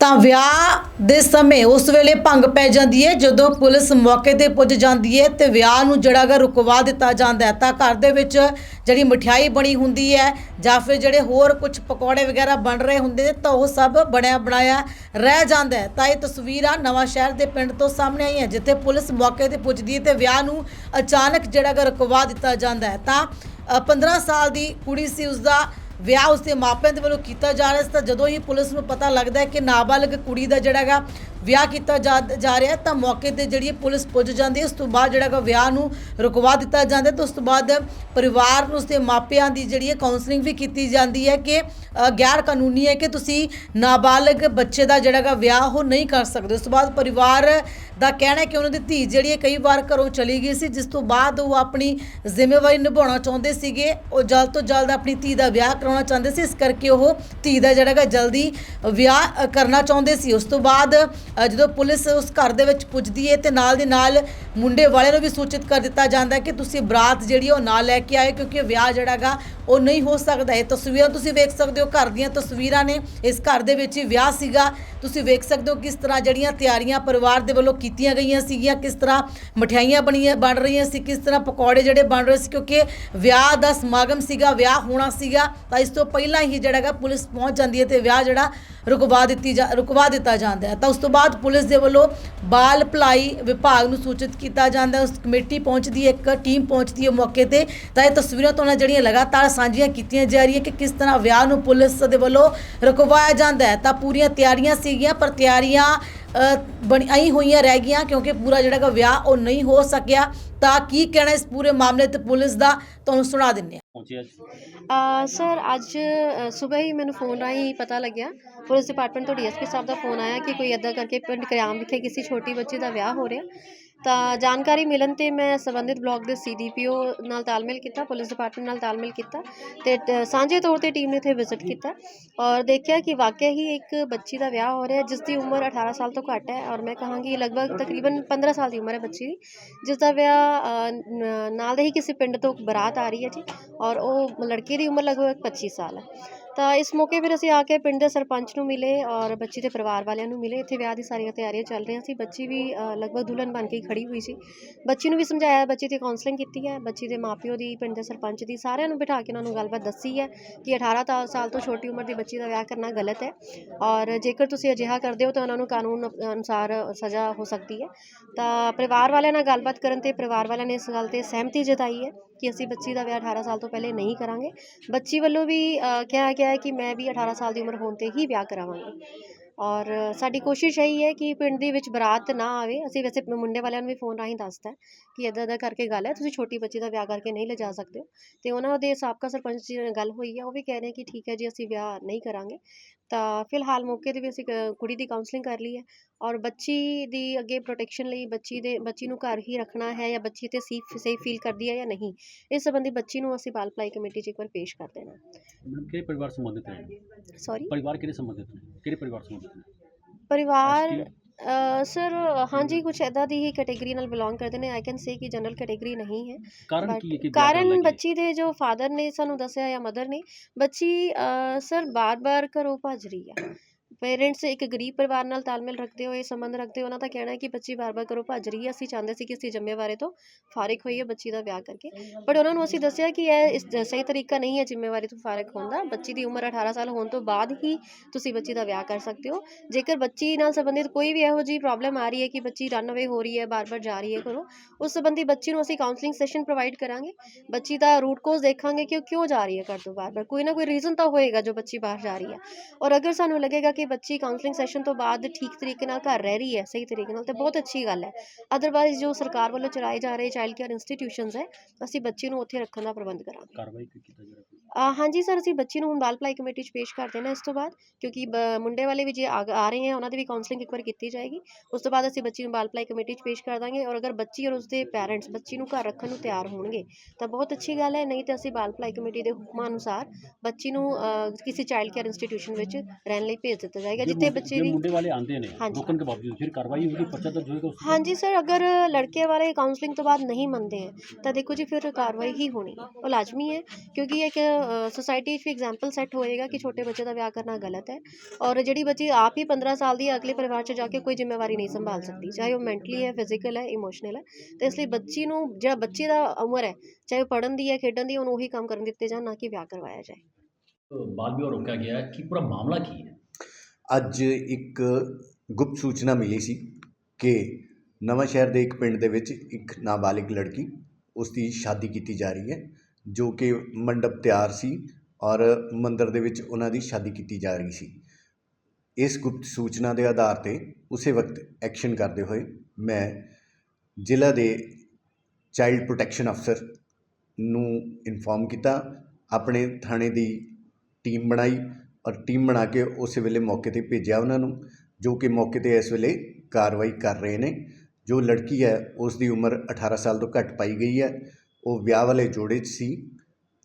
ਤਾਂ ਵਿਆਹ ਦੇ ਸਮੇਂ ਉਸ ਵੇਲੇ ਭੰਗ ਪੈ ਜਾਂਦੀ ਹੈ ਜਦੋਂ ਪੁਲਿਸ ਮੌਕੇ ਤੇ ਪੁੱਜ ਜਾਂਦੀ ਹੈ ਤੇ ਵਿਆਹ ਨੂੰ ਜਿਹੜਾ ਗਾ ਰੁਕਵਾ ਦਿੱਤਾ ਜਾਂਦਾ ਹੈ। ਤਾਂ ਘਰ ਦੇ ਵਿੱਚ ਜਿਹੜੀ ਮਠਿਆਈ ਬਣੀ ਹੁੰਦੀ ਹੈ ਜਾਂ ਫਿਰ ਜਿਹੜੇ ਹੋਰ ਕੁਝ ਪਕੌੜੇ ਵਗੈਰਾ ਬਣ ਰਹੇ ਹੁੰਦੇ ਨੇ ਤਾਂ ਉਹ ਸਭ ਬਣਿਆ ਬਣਾਇਆ ਰਹਿ ਜਾਂਦਾ ਹੈ। ਤਾਂ ਇਹ ਤਸਵੀਰਾਂ ਨਵਾਂ ਸ਼ਹਿਰ ਦੇ ਪਿੰਡ ਤੋਂ ਸਾਹਮਣੇ ਆਈਆਂ ਜਿੱਥੇ ਪੁਲਿਸ ਮੌਕੇ ਤੇ ਪੁੱਜਦੀ ਹੈ ਤੇ ਵਿਆਹ ਨੂੰ ਅਚਾਨਕ ਜਿਹੜਾ ਗਾ ਰੁਕਵਾ ਦਿੱਤਾ ਜਾਂਦਾ ਹੈ। ਤਾਂ ਅ, 15 ਸਾਲ ਦੀ ਕੁੜੀ ਸੀ ਉਸਦਾ ਵਿਆਹ ਉਸਦੇ ਮਾਪਿਆਂ ਦੇ ਵੱਲੋਂ ਕੀਤਾ ਜਾ ਰਿਹਾ ਸੀ ਤਾਂ ਜਦੋਂ ਹੀ ਪੁਲਿਸ ਨੂੰ ਪਤਾ ਲੱਗਦਾ ਹੈ ਕਿ ਨਾਬਾਲਗ ਕੁੜੀ ਦਾ ਜਿਹੜਾ ਹੈਗਾ ਵਿਆਹ ਕੀਤਾ ਜਾ ਜਾ ਰਿਹਾ ਹੈ, ਤਾਂ ਮੌਕੇ ਤੇ ਜਿਹੜੀ ਪੁਲਿਸ ਪੁੱਜ ਜਾਂਦੀ ਹੈ, ਉਸ ਤੋਂ ਬਾਅਦ ਜਿਹੜਾ ਹੈਗਾ ਵਿਆਹ ਨੂੰ ਰੁਕਵਾ ਦਿੱਤਾ ਜਾਂਦਾ ਹੈ ਤੇ ਉਸ ਤੋਂ ਬਾਅਦ ਪਰਿਵਾਰ ਨੂੰ ਉਸਦੇ ਮਾਪਿਆਂ ਦੀ ਜਿਹੜੀ ਹੈ ਕਾਉਂਸਲਿੰਗ ਵੀ ਕੀਤੀ ਜਾਂਦੀ ਹੈ ਕਿ ਗੈਰ ਕਾਨੂੰਨੀ ਹੈ ਕਿ ਤੁਸੀਂ ਨਾਬਾਲਗ ਬੱਚੇ ਦਾ ਜਿਹੜਾ ਹੈਗਾ ਵਿਆਹ ਉਹ ਨਹੀਂ ਕਰ ਸਕਦੇ। ਉਸ ਤੋਂ ਬਾਅਦ ਪਰਿਵਾਰ ਦਾ ਕਹਿਣਾ ਹੈ ਕਿ ਉਹਨਾਂ ਦੀ ਧੀ ਜਿਹੜੀ ਹੈ ਕਈ ਵਾਰ ਘਰੋਂ ਚਲੀ ਗਈ ਸੀ, ਜਿਸ ਤੋਂ ਬਾਅਦ ਉਹ ਆਪਣੀ ਜ਼ਿੰਮੇਵਾਰੀ ਨਿਭਾਉਣਾ ਚਾਹੁੰਦੇ ਸੀਗੇ, ਉਹ ਜਲਦ ਤੋਂ ਜਲਦ ਆਪਣੀ ਧੀ ਦਾ ਵਿਆਹ ਕਰਾਉਣਾ ਚਾਹੁੰਦੇ ਸੀ, ਇਸ ਕਰਕੇ ਉਹ ਧੀ ਦਾ ਜਿਹੜਾ ਹੈਗਾ ਜਲਦੀ ਵਿਆਹ ਕਰਨਾ ਚਾਹੁੰਦੇ ਸੀ। ਉਸ ਤੋਂ ਬਾਅਦ ਅ, ਜਦੋਂ ਪੁਲਿਸ ਉਸ ਘਰ ਦੇ ਵਿੱਚ ਪੁੱਜਦੀ ਹੈ ਤੇ ਨਾਲ ਦੀ ਨਾਲ ਮੁੰਡੇ ਵਾਲੇ ਨੂੰ ਵੀ ਸੂਚਿਤ ਕਰ ਦਿੱਤਾ ਜਾਂਦਾ ਹੈ ਕਿ ਤੁਸੀਂ ਬਰਾਤ ਜਿਹੜੀ ਹੈ ਉਹ ਨਾ ਲੈ ਕੇ ਆਏ ਕਿਉਂਕਿ ਵਿਆਹ ਜਿਹੜਾ ਹੈਗਾ ਉਹ ਨਹੀਂ ਹੋ ਸਕਦਾ। ਇਹ ਤਸਵੀਰਾਂ ਤੁਸੀਂ ਵੇਖ ਸਕਦੇ ਹੋ ਘਰ ਦੀਆਂ ਤਸਵੀਰਾਂ ਨੇ। ਇਸ ਘਰ ਦੇ ਵਿੱਚ ਹੀ ਵਿਆਹ ਸੀਗਾ। ਤੁਸੀਂ ਵੇਖ ਸਕਦੇ ਹੋ ਕਿਸ ਤਰ੍ਹਾਂ ਜਿਹੜੀਆਂ ਤਿਆਰੀਆਂ ਪਰਿਵਾਰ ਦੇ ਵੱਲੋਂ ਕੀਤੀਆਂ ਗਈਆਂ ਸੀਗੀਆਂ ਕਿਸ ਤਰ੍ਹਾਂ ਮਠਿਆਈਆਂ ਬਣੀਆਂ ਬਣ ਰਹੀਆਂ ਸੀ ਕਿਸ ਤਰ੍ਹਾਂ ਪਕੌੜੇ ਜਿਹੜੇ ਬਣ ਰਹੇ ਸੀ ਕਿਉਂਕਿ ਵਿਆਹ ਦਾ ਸਮਾਗਮ ਸੀਗਾ ਵਿਆਹ ਹੋਣਾ ਸੀਗਾ ਤਾਂ ਇਸ ਤੋਂ ਪਹਿਲਾਂ ਹੀ ਜਿਹੜਾ ਹੈਗਾ ਪੁਲਿਸ ਪਹੁੰਚ ਜਾਂਦੀ ਹੈ ਤੇ ਵਿਆਹ ਜਿਹੜਾ ਰੁਕਵਾ ਦਿੱਤੀ ਜਾ ਰੁਕਵਾ ਦਿੱਤਾ ਜਾਂਦਾ ਹੈ। ਤਾਂ ਉਸ ਤੋਂ ਬਾਅਦ ਬਾਅਦ ਪੁਲਿਸ ਦੇ ਵੱਲੋਂ ਬਾਲ ਭਲਾਈ ਵਿਭਾਗ ਨੂੰ ਸੂਚਿਤ ਕੀਤਾ ਜਾਂਦਾ ਉਸ ਕਮੇਟੀ ਪਹੁੰਚਦੀ ਹੈ ਇੱਕ ਟੀਮ ਪਹੁੰਚਦੀ ਹੈ ਮੌਕੇ ਤੇ। ਤਾਂ ਇਹ ਤਸਵੀਰਾਂ ਤੋਂ ਜਿਹੜੀਆਂ ਲਗਾਤਾਰ ਸਾਂਝੀਆਂ ਕੀਤੀਆਂ ਜਾ ਰਹੀਆਂ ਕਿ ਕਿਸ ਤਰ੍ਹਾਂ ਵਿਆਹ ਨੂੰ ਪੁਲਿਸ ਦੇ ਵੱਲੋਂ ਰੁਕਵਾਇਆ ਜਾਂਦਾ ਹੈ। ਤਾਂ ਪੂਰੀਆਂ ਤਿਆਰੀਆਂ ਸੀਗੀਆਂ ਪਰ ਤਿਆਰੀਆਂ ਅ, ਬਣੀ ਹੋਈਆਂ ਰਹਿ ਗਈਆਂ ਕਿਉਂਕਿ ਪੂਰਾ ਜਿਹੜਾ ਗਾ ਵਿਆਹ ਉਹ ਨਹੀਂ ਹੋ ਸਕਿਆ। ਤਾਂ ਕੀ ਕਹਿਣਾ ਇਸ ਪੂਰੇ ਮਾਮਲੇ ਤੇ ਪੁਲਿਸ ਦਾ? ਤੁਹਾਨੂੰ ਸੁਣਾ ਦਿੰਦੇ ਹਾਂ ਪਹੁੰਚਿਆ ਸਰ, ਅੱਜ ਸਵੇਰ ਹੀ ਮੈਨੂੰ ਫੋਨ ਰਾਹੀਂ ਪਤਾ ਲੱਗਿਆ। ਪੁਲਿਸ ਡਿਪਾਰਟਮੈਂਟ ਤੋਂ ਡੀਐਸਪੀ ਸਾਹਿਬ ਦਾ ਫੋਨ ਆਇਆ ਕਿ ਕੋਈ ਇੱਦਾਂ ਕਰਕੇ ਪਿੰਡ ਕਰਿਆਮ ਵਿਖੇ ਕਿਸੇ ਛੋਟੀ ਬੱਚੀ ਦਾ ਵਿਆਹ ਹੋ ਰਿਹਾ। ਤਾਂ ਜਾਣਕਾਰੀ ਮਿਲਣ ਤੇ ਮੈਂ ਸੰਬੰਧਿਤ ਬਲਾਕ ਦੇ ਸੀਡੀਪੀਓ ਨਾਲ ਤਾਲਮੇਲ ਕੀਤਾ, ਪੁਲਿਸ ਡਿਪਾਰਟਮੈਂਟ ਨਾਲ ਤਾਲਮੇਲ ਕੀਤਾ ਤੇ ਸਾਂਝੇ ਤੌਰ ਤੇ ਟੀਮ ਨੇ ਇੱਥੇ ਵਿਜ਼ਿਟ ਕੀਤਾ ਔਰ ਦੇਖਿਆ ਕਿ ਵਾਕਿਆ ਹੀ ਇੱਕ ਬੱਚੀ ਦਾ ਵਿਆਹ ਹੋ ਰਿਹਾ ਜਿਸ ਦੀ ਉਮਰ 18 ਸਾਲ ਤੋਂ ਘੱਟ ਹੈ ਔਰ ਮੈਂ ਕਹਾਂਗੀ ਲਗਭਗ ਤਕਰੀਬਨ 15 ਸਾਲ ਦੀ ਉਮਰ ਹੈ ਬੱਚੀ ਦੀ ਜਿਸ ਦਾ ਵਿਆਹ ਨਾਲ ਦੇ ਹੀ ਕਿਸੇ ਪਿੰਡ ਤੋਂ ਬਰਾਤ ਆ ਰਹੀ ਹੈ ਜੀ ਔਰ ਉਹ ਲੜਕੇ ਦੀ ਉਮਰ ਲਗਭਗ 25 ਸਾਲ ਹੈ। ਤਾਂ ਇਸ ਮੌਕੇ ਫਿਰ ਅਸੀਂ ਆ ਕੇ ਪਿੰਡ ਦੇ ਸਰਪੰਚ ਨੂੰ ਮਿਲੇ ਔਰ ਬੱਚੀ ਦੇ ਪਰਿਵਾਰ ਵਾਲਿਆਂ ਨੂੰ ਮਿਲੇ। ਇੱਥੇ ਵਿਆਹ ਦੀ ਸਾਰੀਆਂ ਤਿਆਰੀਆਂ ਚੱਲ ਰਹੀਆਂ ਸੀ। ਬੱਚੀ ਵੀ ਲਗਭਗ ਦੁਲਹਨ ਬਣ ਕੇ ਹੀ ਖੜੀ ਹੋਈ ਸੀ। ਬੱਚੀ ਨੂੰ ਵੀ ਸਮਝਾਇਆ, ਬੱਚੀ ਦੀ ਕਾਉਂਸਲਿੰਗ ਕੀਤੀ ਹੈ। ਬੱਚੀ ਦੇ ਮਾਪਿਓ ਦੀ, ਪਿੰਡ ਦੇ ਸਰਪੰਚ ਦੀ, ਸਾਰਿਆਂ ਨੂੰ ਬਿਠਾ ਕੇ ਉਹਨਾਂ ਨੂੰ ਗੱਲਬਾਤ ਦੱਸੀ ਹੈ ਕਿ 18 ਸਾਲ ਤੋਂ ਛੋਟੀ ਉਮਰ ਦੀ ਬੱਚੀ ਦਾ ਵਿਆਹ ਕਰਨਾ ਗਲਤ ਹੈ ਔਰ ਜੇਕਰ ਤੁਸੀਂ ਅਜਿਹਾ ਕਰਦੇ ਹੋ ਤਾਂ ਉਹਨਾਂ ਨੂੰ ਕਾਨੂੰਨ ਅਨੁਸਾਰ ਸਜ਼ਾ ਹੋ ਸਕਦੀ ਹੈ। ਤਾਂ ਪਰਿਵਾਰ ਵਾਲਿਆਂ ਨਾਲ ਗੱਲਬਾਤ ਕਰਨ ਤੇ ਪਰਿਵਾਰ ਵਾਲਿਆਂ ਨੇ ਇਸ ਗੱਲ ਤੇ ਸਹਿਮਤੀ ਜਤਾਈ ਹੈ ਕਿ ਅਸੀਂ ਬੱਚੀ ਦਾ ਵਿਆਹ 18 ਸਾਲ ਤੋਂ ਪਹਿਲੇ ਨਹੀਂ ਕਰਾਂਗੇ। ਬੱਚੀ ਵੱਲੋਂ ਵੀ ਕਿਹਾ ਗਿਆ ਹੈ ਕਿ ਮੈਂ ਵੀ 18 ਸਾਲ ਦੀ ਉਮਰ ਹੋਣ ਤੇ ਹੀ ਵਿਆਹ ਕਰਾਵਾਂਗੀ। ਔਰ ਸਾਡੀ ਕੋਸ਼ਿਸ਼ ਇਹੀ ਹੈ ਕਿ ਪਿੰਡ ਦੇ ਵਿੱਚ ਬਰਾਤ ਨਾ ਆਵੇ। ਅਸੀਂ ਵੈਸੇ ਮੁੰਡੇ ਵਾਲਿਆਂ ਨੂੰ ਵੀ ਫੋਨ ਰਾਹੀਂ ਦੱਸਤਾ ਕਿ ਇੱਦਾਂ ਇੱਦਾਂ ਕਰਕੇ ਗੱਲ ਹੈ। ਤੁਸੀਂ ਛੋਟੀ ਬੱਚੀ ਦਾ ਵਿਆਹ ਕਰਕੇ ਨਹੀਂ ਲਿਜਾ ਸਕਦੇ। ਹੋ ਤੇ ਉਹਨਾਂ ਦੇ ਸਾਬਕਾ ਸਰਪੰਚ ਜੀ ਨਾਲ ਗੱਲ ਹੋਈ ਹੈ। ਉਹ ਵੀ ਕਹਿ ਰਹੇ ਕਿ ਠੀਕ ਹੈ ਜੀ, ਅਸੀਂ ਵਿਆਹ ਨਹੀਂ ਕਰਾਂਗੇ। ਤਾਂ ਫਿਲਹਾਲ ਮੌਕੇ ਤੇ ਵੀ ਅਸੀਂ ਕੁੜੀ ਦੀ ਕਾਉਂਸਲਿੰਗ ਕਰ ਲਈ ਹੈ ਔਰ ਬੱਚੀ ਦੀ ਅੱਗੇ ਪ੍ਰੋਟੈਕਸ਼ਨ ਲਈ ਬੱਚੀ ਦੇ ਬੱਚੀ ਨੂੰ ਘਰ ਹੀ ਰੱਖਣਾ ਹੈ ਜਾਂ ਬੱਚੀ ਤੇ ਸੇਫ ਸੇਫ ਫੀਲ ਕਰਦੀ ਹੈ ਜਾਂ ਨਹੀਂ ਇਸ ਸੰਬੰਧੀ ਬੱਚੀ ਨੂੰ ਅਸੀਂ ਬਾਲ ਭਲਾਈ ਕਮੇਟੀ 'ਚ ਇੱਕ ਵਾਰ ਪੇਸ਼ ਕਰ ਦੇਣਾ। ਕਿਹੜੇ ਪਰਿਵਾਰ ਸੰਬੰਧਿਤ ਹੈ ਸੌਰੀ ਪਰਿਵਾਰ ਕਿਹੜੇ ਸੰਬੰਧਿਤ ਨੇ? ਕਿਹੜੇ ਪਰਿਵਾਰ ਸੰਬੰਧਿਤ ਨੇ? ਪਰਿਵਾਰ ਸਰ ਹਾਂਜੀ ਕੁਝ ਐਦਾਂ ਦੀ ਹੀ ਕੈਟੇਗਰੀ ਨਾਲ ਬਿਲੋਂਗ ਕਰਦੇ ਨੇ। ਆਈ ਕੈਨ ਸੇ ਕਿ ਜਨਰਲ ਕੈਟੇਗਰੀ ਨਹੀਂ ਹੈ। ਕਾਰਨ But ਕੀ ਹੈ ਕਿ ਵਿਆਹ ਕਰਨ? ਬੱਚੀ ਦੇ ਜੋ ਫਾਦਰ ਨੇ ਸਾਨੂੰ ਦੱਸਿਆ ਜਾਂ ਮਦਰ ਨੇ ਬੱਚੀ ਸਰ ਬਾਰ-ਬਾਰ ਘਰੋਂ ਭੱਜ ਰਹੀ ਹੈ। ਪੇਰੈਂਟਸ ਇੱਕ ਗਰੀਬ ਪਰਿਵਾਰ ਨਾਲ ਤਾਲਮੇਲ ਰੱਖਦੇ ਹੋਏ ਸੰਬੰਧ ਰੱਖਦੇ ਉਹਨਾਂ ਦਾ ਕਹਿਣਾ ਹੈ ਕਿ ਬੱਚੀ ਬਾਰ-ਬਾਰ ਘਰੋਂ ਭੱਜ ਰਹੀ ਹੈ। ਅਸੀਂ ਚਾਹੁੰਦੇ ਸੀ ਕਿ ਇਸਦੀ ਜ਼ਿੰਮੇਵਾਰੀ ਤੋਂ ਫਾਰਿਗ ਹੋਈਏ ਬੱਚੀ ਦਾ ਵਿਆਹ ਕਰਕੇ। ਬਟ ਉਹਨਾਂ ਨੂੰ ਅਸੀਂ ਦੱਸਿਆ ਕਿ ਇਹ ਇਸ ਸਹੀ ਤਰੀਕਾ ਨਹੀਂ ਹੈ ਜ਼ਿੰਮੇਵਾਰੀ ਤੋਂ ਫਾਰਿਗ ਹੋਣ ਦਾ। ਬੱਚੀ ਦੀ ਉਮਰ 18 ਸਾਲ ਹੋਣ ਤੋਂ ਬਾਅਦ ਹੀ ਤੁਸੀਂ ਬੱਚੀ ਦਾ ਵਿਆਹ ਕਰ ਸਕਦੇ ਹੋ। ਜੇਕਰ ਬੱਚੀ ਨਾਲ ਸੰਬੰਧਿਤ ਕੋਈ ਵੀ ਇਹੋ ਜਿਹੀ ਪ੍ਰੋਬਲਮ ਆ ਰਹੀ ਹੈ ਕਿ ਬੱਚੀ ਰਨ ਅਵੇ ਹੋ ਰਹੀ ਹੈ ਬਾਰ-ਬਾਰ ਜਾ ਰਹੀ ਹੈ ਘਰੋਂ, ਉਸ ਸੰਬੰਧੀ ਬੱਚੀ ਨੂੰ ਅਸੀਂ ਕਾਉਂਸਲਿੰਗ ਸੈਸ਼ਨ ਪ੍ਰੋਵਾਈਡ ਕਰਾਂਗੇ। ਬੱਚੀ ਦਾ ਰੂਟ ਕੋਜ਼ ਦੇਖਾਂਗੇ ਕਿ ਉਹ ਕਿਉਂ ਜਾ ਰਹੀ ਹੈ ਘਰ ਤੋਂ ਬਾਰ-ਬਾਰ ਕੋਈ ਨਾ ਕੋਈ ਰੀਜ਼ਨ ਤਾਂ ਹੋਏਗਾ ਜੋ ਬੱਚੀ ਬਾਹਰ ਜਾ ਰਹੀ ਹੈ। ਔਰ ਅਗਰ ਸਾਨੂੰ ਲੱਗੇਗਾ ਕਿ ਬੱਚੀ ਕਾਉਂਸਲਿੰਗ ਸੈਸ਼ਨ ਤੋਂ ਬਾਅਦ ਠੀਕ ਤਰੀਕੇ ਨਾਲ ਘਰ ਰਹਿ ਰਹੀ ਹੈ, ਸਹੀ ਤਰੀਕੇ ਨਾਲ, ਤੇ ਬਹੁਤ ਅੱਛੀ ਗੱਲ ਹੈ। ਅਦਰਵਾਈਜ਼ ਜੋ ਸਰਕਾਰ ਵੱਲੋਂ ਚਲਾਏ ਜਾ ਰਹੇ ਚਾਈਲਡ ਕੇਅਰ ਇੰਸਟੀਟਿਊਸ਼ਨਸ ਹੈ, ਅਸੀਂ ਬੱਚੇ ਨੂੰ ਉੱਥੇ ਰੱਖਣ ਦਾ ਪ੍ਰਬੰਧ ਕਰਾਂਗੇ। ਕਾਰਵਾਈ ਕੀ ਕੀਤਾ ਹਾਂਜੀ ਸਰ ਅਸੀਂ ਬੱਚੀ ਨੂੰ ਹੁਣ ਬਾਲ ਭਲਾਈ ਕਮੇਟੀ 'ਚ ਪੇਸ਼ ਕਰ ਦੇਣਾ ਇਸ ਤੋਂ ਬਾਅਦ ਕਿਉਂਕਿ ਮੁੰਡੇ ਵਾਲੇ ਵੀ ਜੇ ਆ ਆ ਰਹੇ ਹੈ ਉਹਨਾਂ ਦੀ ਵੀ ਕਾਉਂਸਲਿੰਗ ਇੱਕ ਵਾਰ ਕੀਤੀ ਜਾਏਗੀ ਉਸ ਤੋਂ ਬਾਅਦ ਅਸੀਂ ਬੱਚੀ ਨੂੰ ਬਾਲ ਭਲਾਈ ਕਮੇਟੀ 'ਚ ਪੇਸ਼ ਕਰ ਦਾਂਗੇ ਔਰ ਅਗਰ ਬੱਚੀ ਔਰ ਉਸਦੇ ਪੈਰੈਂਟਸ ਬੱਚੀ ਨੂੰ ਘਰ ਰੱਖਣ ਨੂੰ ਤਿਆਰ ਹੋਣਗੇ ਤਾਂ ਬਹੁਤ ਅੱਛੀ ਗੱਲ ਹੈ ਨਹੀਂ ਤਾਂ ਅਸੀਂ ਬਾਲ ਭਲਾਈ ਕਮੇਟੀ ਦੇ ਹੁਕਮਾਂ ਅਨੁਸਾਰ ਬੱਚੀ ਨੂੰ ਕਿਸੇ ਚਾਈਲਡ ਕੇਅਰ ਇੰਸਟੀਟਿਊਸ਼ਨ ਵਿੱਚ ਰਹਿਣ ਲਈ ਭੇਜ ਦਿੱਤਾ ਜਾਏਗਾ ਜਿੱਥੇ ਬੱਚੇ ਦੀ ਮੁੰਡੇ ਵਾਲੇ ਆਂਦੇ ਨੇ। ਰੋਕਣ ਦੇ ਬਾਵਜੂਦ ਫਿਰ ਕਾਰਵਾਈ ਹੋਊਗੀ ਪਰਚਾ ਦਰਜ ਹੋਏਗਾ? ਹਾਂਜੀ ਸਰ ਅਗਰ ਲੜਕੇ ਵਾਲੇ ਕਾਉਂਸਲਿੰਗ ਤੋਂ ਬਾਅਦ ਨਹੀਂ ਮੰਨਦੇ ਹੈ ਤਾਂ ਦੇਖੋ ਜੀ ਫਿਰ ਕਾਰਵਾਈ ਹੀ ਹੋਣੀ ਹੈ ਉਹ ਲਾਜ਼ਮੀ ਹੈ ਕਿਉਂਕਿ ਇੱਕ ਸੋਸਾਇਟੀ 'ਚ ਵੀ ਐਗਜ਼ਾਮਪਲ ਸੈੱਟ ਹੋਏਗਾ ਕਿ ਛੋਟੇ ਬੱਚੇ ਦਾ ਵਿਆਹ ਕਰਨਾ ਗਲਤ ਹੈ ਔਰ ਜਿਹੜੀ ਬੱਚੀ ਆਪ ਹੀ 15 ਸਾਲ ਦੀ ਹੈ ਅਗਲੇ ਪਰਿਵਾਰ 'ਚ ਜਾ ਕੇ ਕੋਈ ਜ਼ਿੰਮੇਵਾਰੀ ਨਹੀਂ ਸੰਭਾਲ ਸਕਦੀ ਚਾਹੇ ਉਹ ਮੈਂਟਲੀ ਹੈ ਫਿਜ਼ੀਕਲ ਹੈ ਇਮੋਸ਼ਨਲ ਹੈ ਤੇ ਇਸ ਲਈ ਬੱਚੀ ਨੂੰ ਜਿਹੜਾ ਬੱਚੇ ਦਾ ਉਮਰ ਹੈ ਚਾਹੇ ਉਹ ਪੜ੍ਹਨ ਦੀ ਹੈ ਖੇਡਣ ਦੀ ਉਹਨੂੰ ਉਹੀ ਕੰਮ ਕਰਨ ਦਿੱਤੇ ਜਾਣ ਨਾ ਕਿ ਵਿਆਹ ਕਰਵਾਇਆ ਜਾਏ। ਬਾਲ ਵਿਆਹ ਰੋਕਿਆ ਗਿਆ ਕਿ ਪੂਰਾ ਮਾਮਲਾ ਕੀ ਹੈ? ਅੱਜ ਇੱਕ ਗੁਪਤ ਸੂਚਨਾ ਮਿਲੀ ਸੀ ਕਿ ਨਵਾਂ ਸ਼ਹਿਰ ਦੇ ਇੱਕ ਪਿੰਡ ਦੇ ਵਿੱਚ ਇੱਕ ਨਾਬਾਲਿਗ ਲੜਕੀ ਉਸ ਦੀ ਸ਼ਾਦੀ ਕੀਤੀ ਜਾ ਰਹੀ ਹੈ। ਜੋ ਕਿ ਮੰਡਪ ਤਿਆਰ ਸੀ ਔਰ ਮੰਦਰ ਦੇ ਵਿੱਚ ਉਹਨਾਂ ਦੀ ਸ਼ਾਦੀ ਕੀਤੀ ਜਾ ਰਹੀ ਸੀ। ਇਸ ਗੁਪਤ ਸੂਚਨਾ ਦੇ ਆਧਾਰ ਤੇ ਉਸੇ ਵਕਤ ਐਕਸ਼ਨ ਕਰਦੇ ਹੋਏ ਮੈਂ ਜ਼ਿਲ੍ਹਾ ਦੇ ਚਾਈਲਡ ਪ੍ਰੋਟੈਕਸ਼ਨ ਅਫਸਰ ਨੂੰ ਇਨਫੋਰਮ ਕੀਤਾ, ਆਪਣੇ ਥਾਣੇ ਦੀ ਟੀਮ ਬਣਾਈ ਔਰ ਟੀਮ ਬਣਾ ਕੇ ਉਸੇ ਵੇਲੇ ਮੌਕੇ ਤੇ ਭੇਜਿਆ ਉਹਨਾਂ ਨੂੰ, ਜੋ ਕਿ ਮੌਕੇ ਤੇ ਇਸ ਵੇਲੇ ਕਾਰਵਾਈ ਕਰ ਰਹੇ ਨੇ। ਜੋ ਲੜਕੀ ਹੈ, ਉਸ ਦੀ ਉਮਰ 18 ਸਾਲ ਤੋਂ ਘੱਟ ਪਾਈ ਗਈ ਹੈ ਉਹ ਵਿਆਹ ਵਾਲੇ ਜੋੜੇ 'ਚ ਸੀ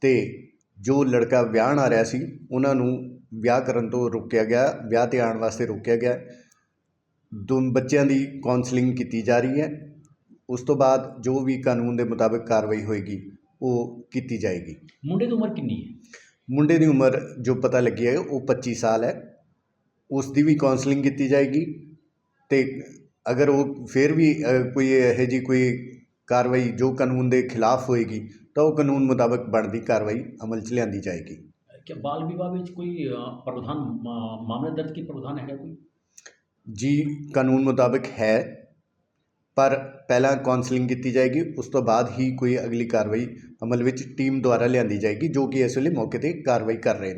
ਤੇ ਜੋ ਲੜਕਾ ਵਿਆਹਣ ਆ ਰਿਹਾ ਸੀ ਉਹਨਾਂ ਨੂੰ ਵਿਆਹ ਕਰਨ ਤੋਂ ਰੋਕਿਆ ਗਿਆ ਵਿਆਹ ਤੇ ਆਉਣ ਵਾਸਤੇ ਰੋਕਿਆ ਗਿਆ। ਦੋ ਬੱਚਿਆਂ ਦੀ ਕਾਉਂਸਲਿੰਗ ਕੀਤੀ ਜਾ ਰਹੀ ਹੈ। ਉਸ ਤੋਂ ਬਾਅਦ ਜੋ ਵੀ ਕਾਨੂੰਨ ਦੇ ਮੁਤਾਬਕ ਕਾਰਵਾਈ ਹੋਏਗੀ ਉਹ ਕੀਤੀ ਜਾਏਗੀ। ਮੁੰਡੇ ਦੀ ਉਮਰ ਕਿੰਨੀ ਹੈ? ਮੁੰਡੇ ਦੀ ਉਮਰ ਜੋ ਪਤਾ ਲੱਗੀ ਹੈ ਉਹ 25 ਸਾਲ ਹੈ। ਉਸ ਦੀ ਵੀ ਕਾਉਂਸਲਿੰਗ ਕੀਤੀ ਜਾਏਗੀ ਤੇ ਅਗਰ ਉਹ ਫਿਰ ਵੀ ਅ, ਕੋਈ ਇਹੋ ਜਿਹੀ ਕੋਈ ਕਾਰਵਾਈ ਜੋ ਕਾਨੂੰਨ ਦੇ ਖਿਲਾਫ ਹੋਏਗੀ ਤਾਂ ਉਹ ਕਾਨੂੰਨ ਮੁਤਾਬਕ ਬਣਦੀ ਕਾਰਵਾਈ ਅਮਲ 'ਚ ਲਿਆਂਦੀ ਜਾਏਗੀ। ਕਿ ਬਾਲ ਵਿਵਾਹ ਵਿੱਚ ਕੋਈ ਅ, ਮਾ- ਮਾਮਲਾ ਦਰਜ ਕੀ ਪ੍ਰਾਵਧਾਨ ਹੈਗਾ ਕੋਈ? ਜੀ ਕਾਨੂੰਨ ਮੁਤਾਬਕ ਹੈ ਪਰ ਪਹਿਲਾਂ ਕਾਉਂਸਲਿੰਗ ਕੀਤੀ ਜਾਏਗੀ ਉਸ ਤੋਂ ਬਾਅਦ ਹੀ ਕੋਈ ਅਗਲੀ ਕਾਰਵਾਈ ਅਮਲ ਵਿੱਚ ਟੀਮ ਦੁਆਰਾ ਲਿਆਂਦੀ ਜਾਏਗੀ ਜੋ ਕਿ ਇਸ ਵੇਲੇ ਮੌਕੇ ਤੇ ਕਾਰਵਾਈ ਕਰ ਰਹੇ ਨੇ।